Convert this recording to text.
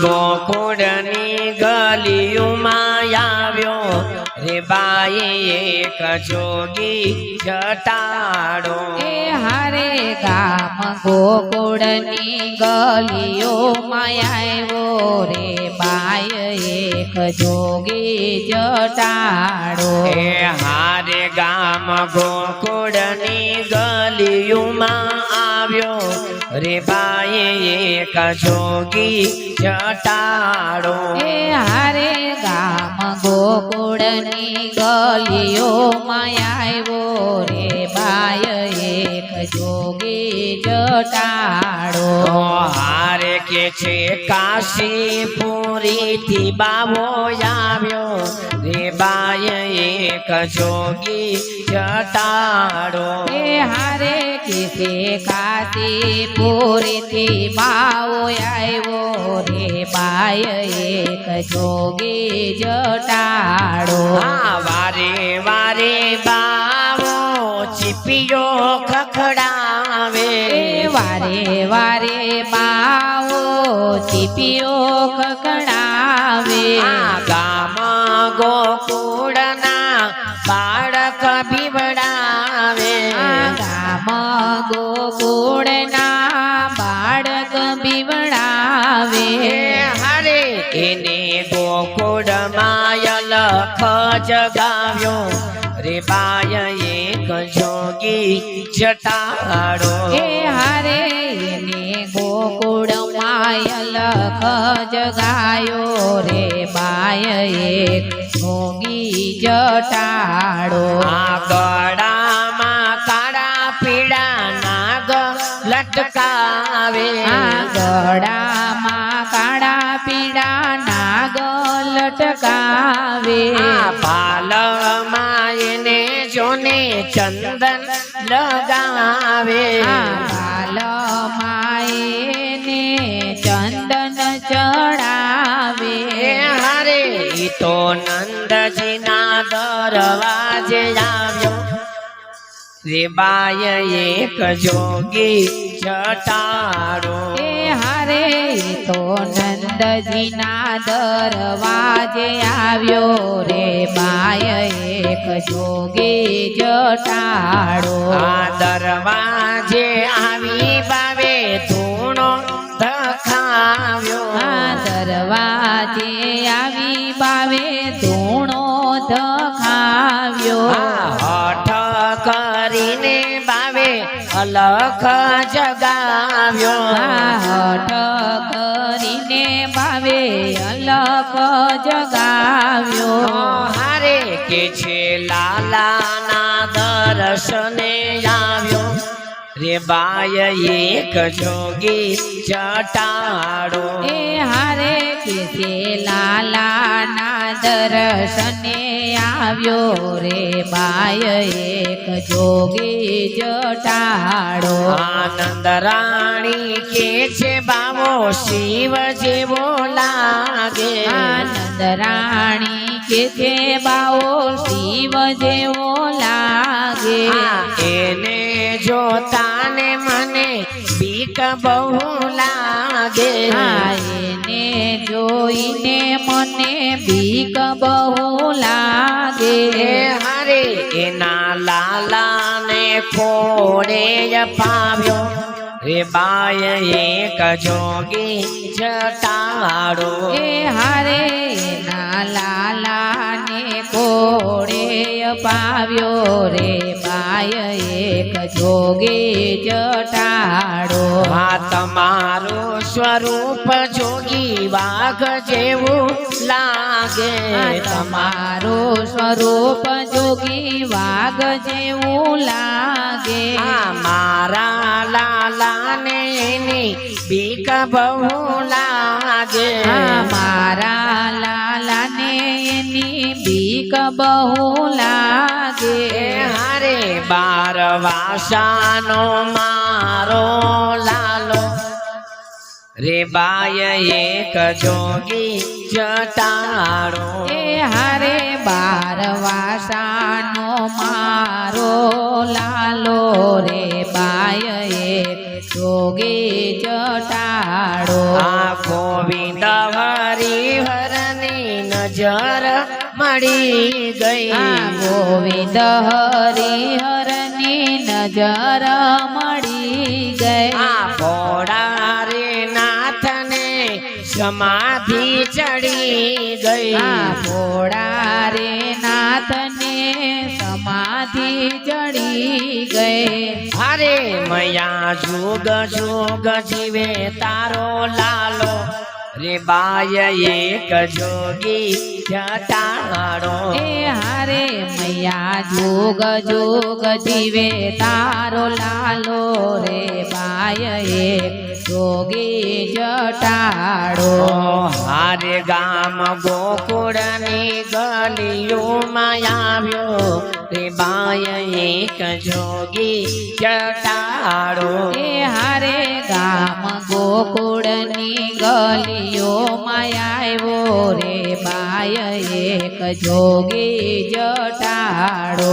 ગોકુળની ગલીયુમાં આવ્યો. રે બાઈ એક જોગી જટાડો. એ હારે ગામ ગોકુળની ગલીઓમાં આવ્યો. રે બાઈ એક જોગી જટાડો. એ હારે ગામ ગોકુળની ગલીયુમાં આવ્યો. રે બાઈ એક જોગી જટાડો. એ હારે ગામ ગોકુળની ગલીઓ આવ્યો રે બાય એક જોગી જટાડો. હારે કે છે કાશી પૂરીથી બાવો આવ્યો. રે બાય એક જોગી જટાડો. એ હારે કિસે કાતી પૂરીથી બાવો આવ્યો. રે બાય એક જોગી જટાડો. વારે વારે ચીપિયો ખખડાવે. વારે વારે બાવો ચીપીઓ ખખડાવે. ગામ ગોકુળના બાળક બીવડાવે. ગામ ગોકુળના બાળક બીવડાવે. હરે એને ગોકુળ માયલ જગાવ્યો રે બાય એક જોગી જટાડો હે હારે એને ગોકુળ માયલ જગાયો રે બાય એક મોગી જટાડો આ ગળામાં કાળા પીળા નાગ લટકાવે. આ ગળામાં જોને ચંદન લગાવે. આ બાલમાં ચંદન ચડાવે. હારે. તો નંદજીના દરવાજે આવ્યો. રે બાય એક જોગી જટાડો હારે. તો નંદજીના દરવાજે આવ્યો રે બાય એક જોગી જટાડો આ દરવાજે આવી બાવે ધૂણો ધખાવ્યો. આ દરવાજે આવી બાવે ધૂણો ધખાવ્યો. હઠ કરીને બાવે અલખ જગાવ્યો. હઠ જગાવ્યો. હારે કે છે લાલાના દર્શને આવ્યો. રે બાય એક જોગી ચટાડો. એ હારે કે છે લાલાના દર્શને આવ્યો રે બાય એક જોગી જટાડો આનંદ રાણી કે છે બાવો શિવ જેવો લાગે. આનંદ રાણી કે છે બાવો શિવ જેવો લાગે. એને મને બીક બહુ લાગે. એને જોઈને મને બીક બહુ લાગે. હરે. એના લાલાને ફોડે પાવ્યો રે બાય એક જોગી જટાડો એ હારે ના કોડે પાવ્યો રે બાય એક જોગે જટાડો. આ તમારું સ્વરૂપ જોગી વાઘ જેવું લાગે. તમારો સ્વરૂપ જોગી વાઘ જેવું લાગે. મારા લાલાને એની બીક બહુ લાગે. મારા બહુ લાગે. હારે બાર વાસાનો મારો લાલો. રે બાય એક જોગી જટાડો એ હારે બાર વાસાનો મારો લાલો. રે બાય એક જોગી જટાડો આ ગોવિંદ હરિહરની નજર મળી ગઈ. ગોવિંદ હરિહરની નજર મળી ગઈ. ભોળા રે નાથને સમાધિ ચડી ગઈ. ભોળા રે નાથને સમાધિ ચડી ગઈ. અરે મયા જોગ જોગ જીવે તારો લાલો. રે બાય એક જોગી જટાડો હે હરે મૈયા જોગ જોગ જીવે તારો લાલો રે બાય એક જોગી જટાડો હારે ગામ ગોકુળની ગલીઓમાં આવ્યો. રે બાય એક જોગી એ હારે ગામ ગોકુળની ગલીઓ આવ્યો રે બાય એક જોગી જટાડો